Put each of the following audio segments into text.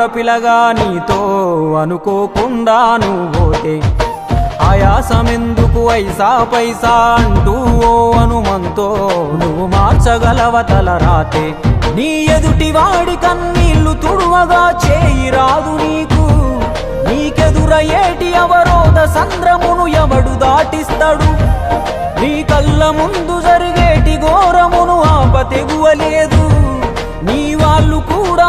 రాదుర పిలగా నీతో అనుకోకుండా నువ్వోతే. ఆయాసమెందుకు ఐసా పైసా అంటూ ఓ అనుమంతో నువ్వు మార్చగలవ తల రాతే. నీ ఎదుటి వాడి కన్నీళ్ళు తుడువగా చేయి రాదు నీకు. నీకెదురయ్యేటి అవరోధ సంద్రమును ఎవడు దాటిస్తాడు. నీ కళ్ళ ముందు జరిగేటి ఘోరమును ఆప తెగువలేదు. నీ వాళ్ళు కూడా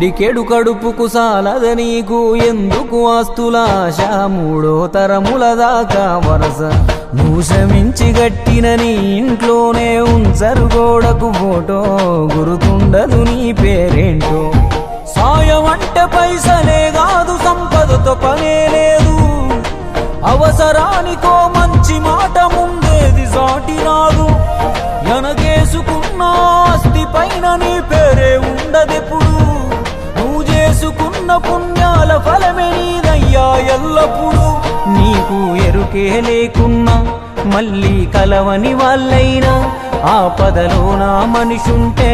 పిడికెడు కడుపుకు సాలద నీకు. ఎందుకు ఆస్తులాశ? మూడో తరముల దాకా వరస. భూషమించి శ్రమించి గట్టిన నీ ఇంట్లోనే ఉంచరు గోడకు ఫోటో. గురుతుండదు నీ పేరేంటో. సాయం అంటే పైసలే కాదు సంపదతో పనే లేదు. అవసరానికో మంచి మాట ముందేది సాటినా ఫలమే నీదయ్యా ఎల్లప్పుడు. నీకు ఎరుకే లేకున్నా మళ్ళీ కలవని వాళ్ళైనా. ఆపదలో నా మనిషుంటే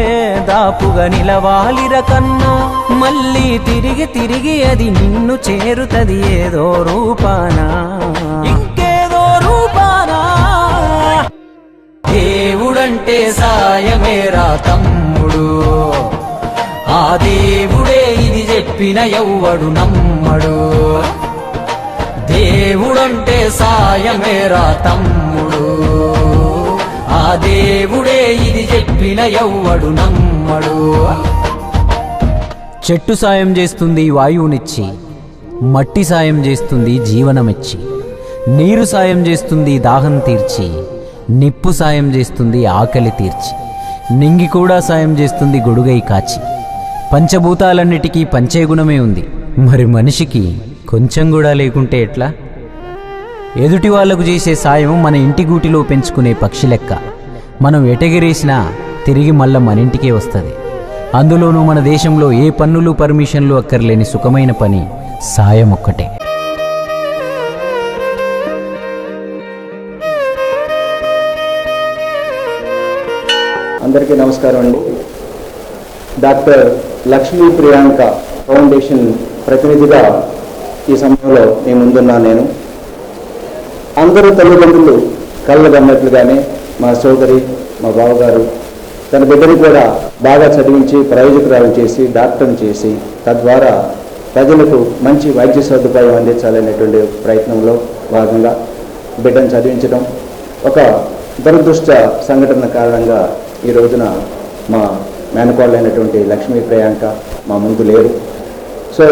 దాపుగా నిలవాలిర కన్నా. మళ్ళీ తిరిగి తిరిగి అది నిన్ను చేరుతది ఏదో రూపానా. ఇంకే చెప్పిన ఎవ్వడు నమ్మడు. దేవుడంటే సాయమేరా తమ్ముడు. ఆ దేవుడే ఇది చెప్పిన ఎవ్వడు నమ్మడు. చెట్టు సాయం చేస్తుంది వాయువునిచ్చి మట్టి సాయం చేస్తుంది జీవనమిచ్చి నీరు సాయం చేస్తుంది దాహం తీర్చి నిప్పు సాయం చేస్తుంది ఆకలి తీర్చి నింగి కూడా సాయం చేస్తుంది గొడుగై కాచి. పంచభూతాలన్నిటికీ పంచే గుణమే ఉంది. మరి మనిషికి కొంచెం కూడా లేకుంటే ఎట్లా? ఎదుటి వాళ్ళకు చేసే సాయం మన ఇంటి గూటిలో పెంచుకునే పక్షి లెక్క. మనం ఎటగిరేసినా తిరిగి మళ్ళా మన ఇంటికే వస్తుంది. అందులోనూ మన దేశంలో ఏ పన్నులు పర్మిషన్లు అక్కర్లేని సుఖమైన పని సాయం ఒక్కటే. అందరికీ నమస్కారం అండి. డాక్టర్ లక్ష్మీ ప్రియాంక ఫౌండేషన్ ప్రతినిధిగా ఈ సమయంలో నేను ముందున్నా నేను. అందరూ తల్లిదండ్రులు కళ్ళగన్నట్లుగానే మా సోదరి మా బావగారు తన బిడ్డని కూడా బాగా చదివించి ప్రయోజకురాలు చేసి డాక్టర్ని చేసి తద్వారా ప్రజలకు మంచి వైద్య సదుపాయం అందించాలనేటువంటి ప్రయత్నంలో భాగంగా బిడ్డను చదివించడం ఒక దురదృష్ట సంఘటన కారణంగా ఈ రోజున మా మేనకోళ్ళైనటువంటి లక్ష్మీ ప్రియాంక మా ముందు లేరు. సో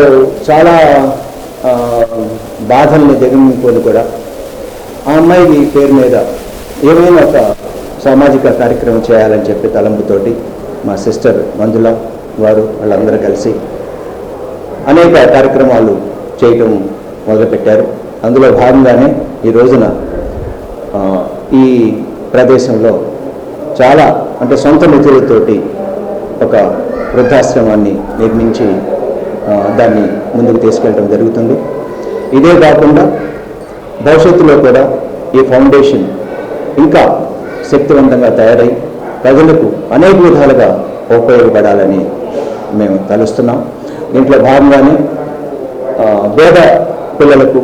చాలా బాధల్ని దిగమింపుకొని కూడా ఆ అమ్మాయి పేరు మీద ఏమైనా ఒక సామాజిక కార్యక్రమం చేయాలని చెప్పి తలంపుతోటి మా సిస్టర్ మంజుల వారు వాళ్ళందరూ కలిసి అనేక కార్యక్రమాలు చేయటం మొదలుపెట్టారు. అందులో భాగంగానే ఈ రోజున ఈ ప్రదేశంలో చాలా అంటే సొంత నిధులతోటి ఒక వృద్ధాశ్రమాన్ని నిర్మించి దాన్ని ముందుకు తీసుకెళ్ళడం జరుగుతుంది. ఇదే కాకుండా భవిష్యత్తులో కూడా ఈ ఫౌండేషన్ ఇంకా శక్తివంతంగా తయారై ప్రజలకు అనేక విధాలుగా ఉపయోగపడాలని మేము తలుస్తున్నాం. దీంట్లో భాగంగానే పేద పిల్లలకు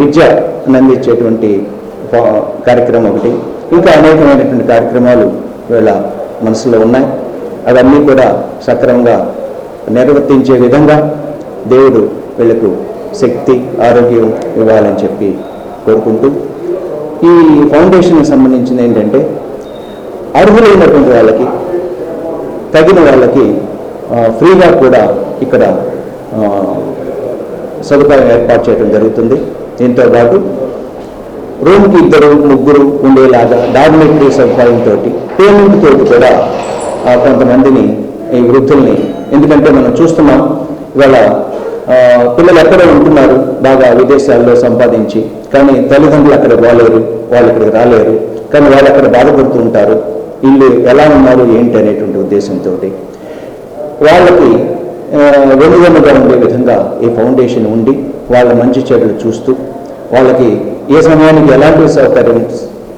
విద్య అందించేటువంటి కార్యక్రమం ఒకటి ఇంకా అనేకమైనటువంటి కార్యక్రమాలు వీళ్ళ మనసులో ఉన్నాయి. అవన్నీ కూడా సక్రమంగా నిర్వర్తించే విధంగా దేవుడు వీళ్ళకు శక్తి ఆరోగ్యం ఇవ్వాలని చెప్పి కోరుకుంటూ ఈ ఫౌండేషన్కి సంబంధించిన ఏంటంటే అర్హులైనటువంటి వాళ్ళకి తగిన వాళ్ళకి ఫ్రీగా కూడా ఇక్కడ సదుపాయం ఏర్పాటు చేయడం జరుగుతుంది. దీంతో పాటు రూమ్కి ఇద్దరు ముగ్గురు ఉండేలాగా డార్మెటరీ సదుపాయంతో పేమెంట్ తోటి కూడా కొంతమందిని ఈ వృద్ధుల్ని. ఎందుకంటే మనం చూస్తున్నాం ఇవాళ ఆ, పిల్లలు ఎక్కడ ఉంటున్నారు బాగా విదేశాల్లో సంపాదించి కానీ తల్లిదండ్రులు అక్కడ బాలేరు వాళ్ళు ఇక్కడికి రాలేరు కానీ వాళ్ళు అక్కడ బాధపడుతూ ఉంటారు. వీళ్ళు ఎలా ఉన్నారు ఏంటి అనేటువంటి ఉద్దేశంతో వాళ్ళకి ఆ, ఉండే విధంగా ఈ ఫౌండేషన్ ఉండి వాళ్ళ మంచి చెడులు చూస్తూ వాళ్ళకి ఏ సమయానికి ఎలాంటి సౌకర్యం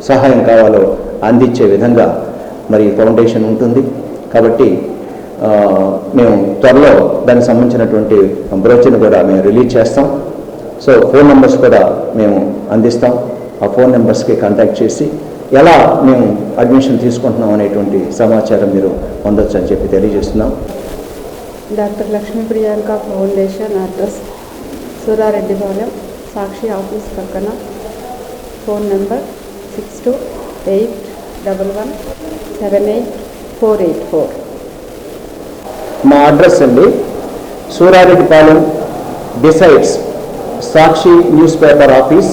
సహాయం కావాలో అందించే విధంగా మరి ఫౌండేషన్ ఉంటుంది. కాబట్టి మేము త్వరలో దానికి సంబంధించినటువంటి బ్రోచర్ని కూడా మేము రిలీజ్ చేస్తాం. సో ఫోన్ నెంబర్స్ కూడా మేము అందిస్తాం. ఆ ఫోన్ నెంబర్స్కి కాంటాక్ట్ చేసి ఎలా మేము అడ్మిషన్ తీసుకుంటున్నాం అనేటువంటి సమాచారం మీరు పొందొచ్చు అని చెప్పి తెలియజేస్తున్నాం. Doctor Lakshmi Priyanka foundation address Surareddipalem Sakshi office పక్కన. Phone number six two eight double one seven eight four eight four మా అడ్రస్ అండి. Surareddypalem decides Sakshi news paper office.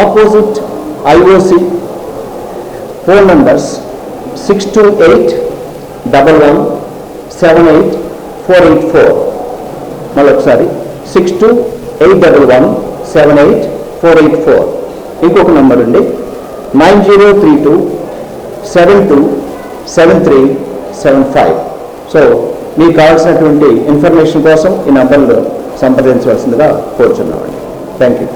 Opposite IOC phone numbers six two eight double one seven eight four eight four. మళ్ళొకసారి six two eight double one seven eight four eight four. ఇంకొక number అండి. Nine zero three two seven two seven three seven five so మీకు కావాల్సినటువంటి information కోసం ఈ నంబర్లో సంప్రదించవలసిందిగా కోరుచున్నామండి. Thank you